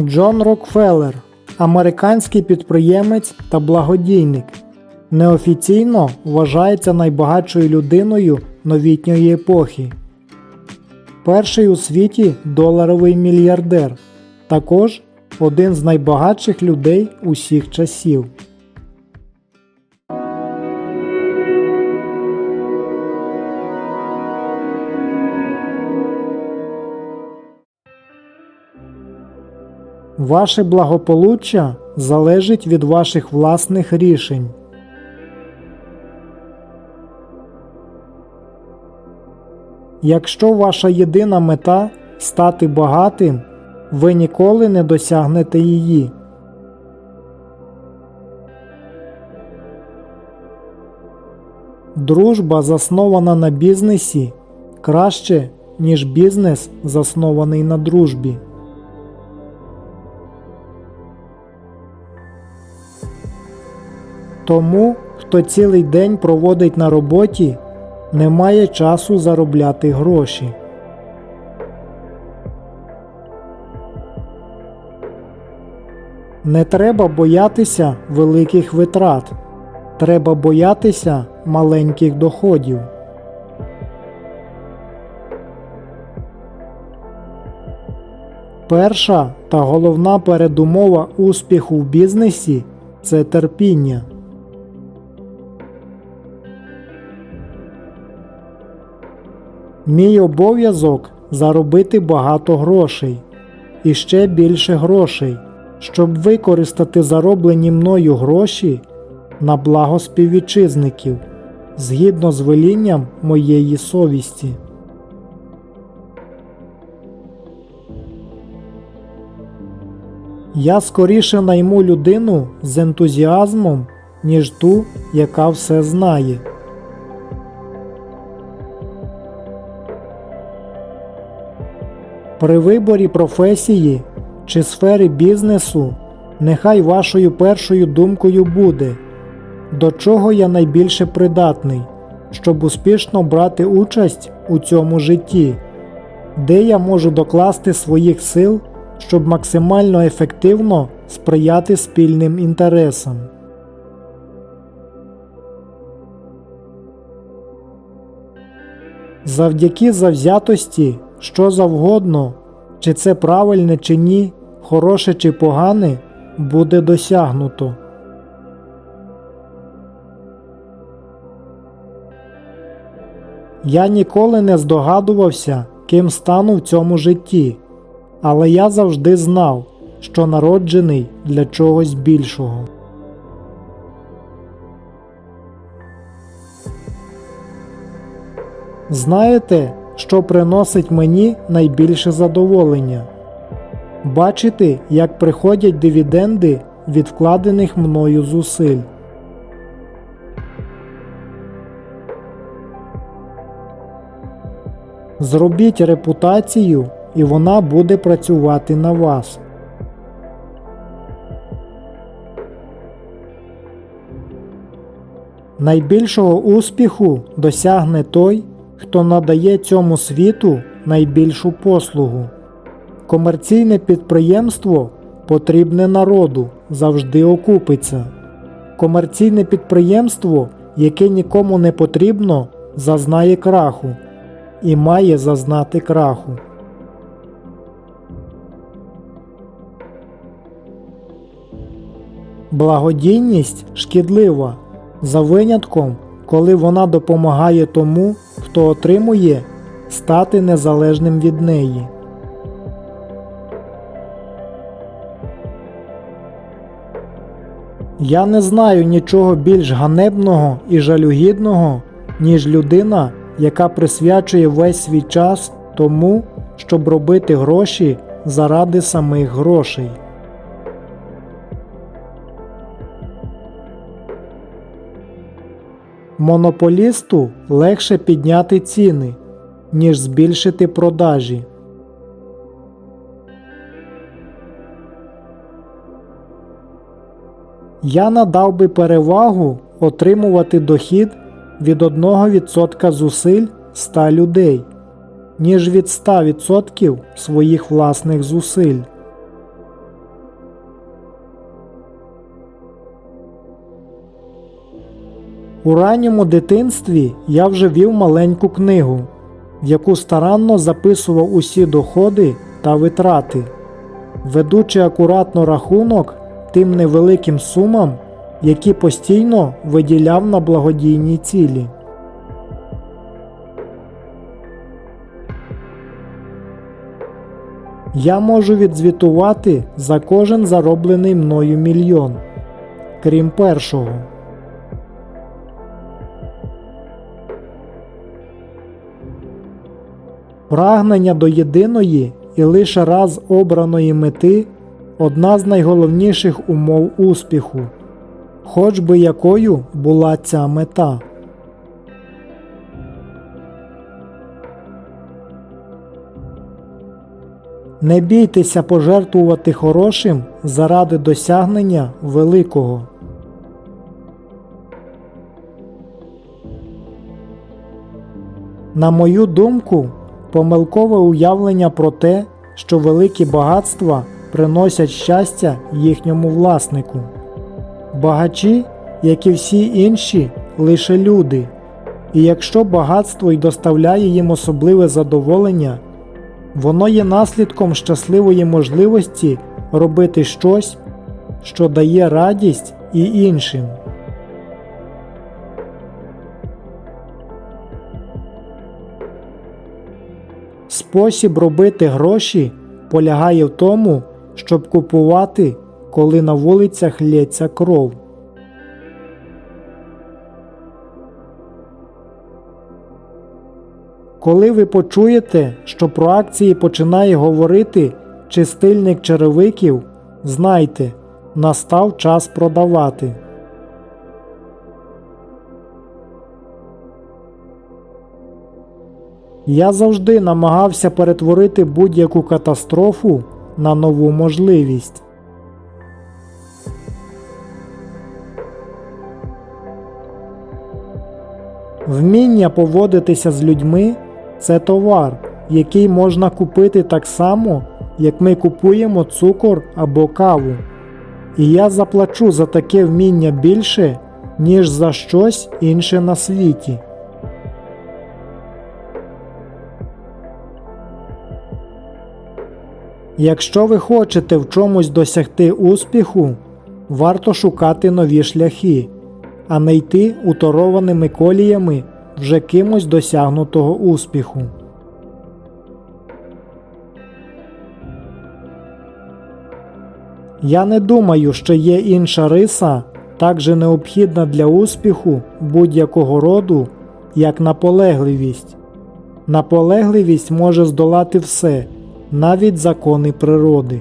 Джон Рокфеллер американський підприємець та благодійник. Неофіційно вважається найбагатшою людиною новітньої епохи. Перший у світі доларовий мільярдер. Також один з найбагатших людей усіх часів. Ваше благополуччя залежить від ваших власних рішень. Якщо ваша єдина мета стати багатим, ви ніколи не досягнете її. Дружба, заснована на бізнесі, краще, ніж бізнес, заснований на дружбі. Тому, хто цілий день проводить на роботі, не має часу заробляти гроші. Не треба боятися великих витрат. Треба боятися маленьких доходів. Перша та головна передумова успіху в бізнесі це терпіння. Мій обов'язок заробити багато грошей і ще більше грошей, щоб використати зароблені мною гроші на благо співвітчизників згідно з велінням моєї совісті. Я скоріше найму людину з ентузіазмом, ніж ту, яка все знає. При виборі професії чи сфери бізнесу нехай вашою першою думкою буде, до чого я найбільше придатний, щоб успішно брати участь у цьому житті, де я можу докласти своїх сил, щоб максимально ефективно сприяти спільним інтересам. Завдяки завзятості, що завгодно, чи це правильне чи ні, хороше чи погане, буде досягнуто. Я ніколи не здогадувався, ким стану в цьому житті, але я завжди знав, що народжений для чогось більшого. Знаєте, що приносить мені найбільше задоволення? Бачити, як приходять дивіденди від вкладених мною зусиль. Зробіть репутацію, і вона буде працювати на вас. Найбільшого успіху досягне той, хто надає цьому світу найбільшу послугу. Комерційне підприємство потрібне народу, завжди окупиться. Комерційне підприємство, яке нікому не потрібно, зазнає краху і має зазнати краху. Благодійність шкідлива за винятком, коли вона допомагає тому, хто отримує, стати незалежним від неї. Я не знаю нічого більш ганебного і жалюгідного, ніж людина, яка присвячує весь свій час тому, щоб робити гроші заради самих грошей. Монополісту легше підняти ціни, ніж збільшити продажі. Я надав би перевагу отримувати дохід від 1% зусиль 100 людей, ніж від 100% своїх власних зусиль. У ранньому дитинстві я вже вів маленьку книгу, в яку старанно записував усі доходи та витрати, ведучи акуратно рахунок тим невеликим сумам, які постійно виділяв на благодійні цілі. Я можу відзвітувати за кожен зароблений мною мільйон, крім першого. Прагнення до єдиної і лише раз обраної мети одна з найголовніших умов успіху, хоч би якою була ця мета. Не бійтеся пожертвувати хорошим заради досягнення великого. На мою думку, помилкове уявлення про те, що великі багатства приносять щастя їхньому власнику. Багачі, як і всі інші, лише люди, і якщо багатство й доставляє їм особливе задоволення, воно є наслідком щасливої можливості робити щось, що дає радість і іншим. Спосіб робити гроші полягає в тому, щоб купувати, коли на вулицях лється кров. Коли ви почуєте, що про акції починає говорити чистильник черевиків, знайте, настав час продавати. Я завжди намагався перетворити будь-яку катастрофу на нову можливість. Вміння поводитися з людьми це товар, який можна купити так само, як ми купуємо цукор або каву. І я заплачу за таке вміння більше, ніж за щось інше на світі. Якщо ви хочете в чомусь досягти успіху, варто шукати нові шляхи, а не йти уторованими коліями вже кимось досягнутого успіху. Я не думаю, що є інша риса, так же необхідна для успіху будь-якого роду, як наполегливість. Наполегливість може здолати все, навіть закони природи.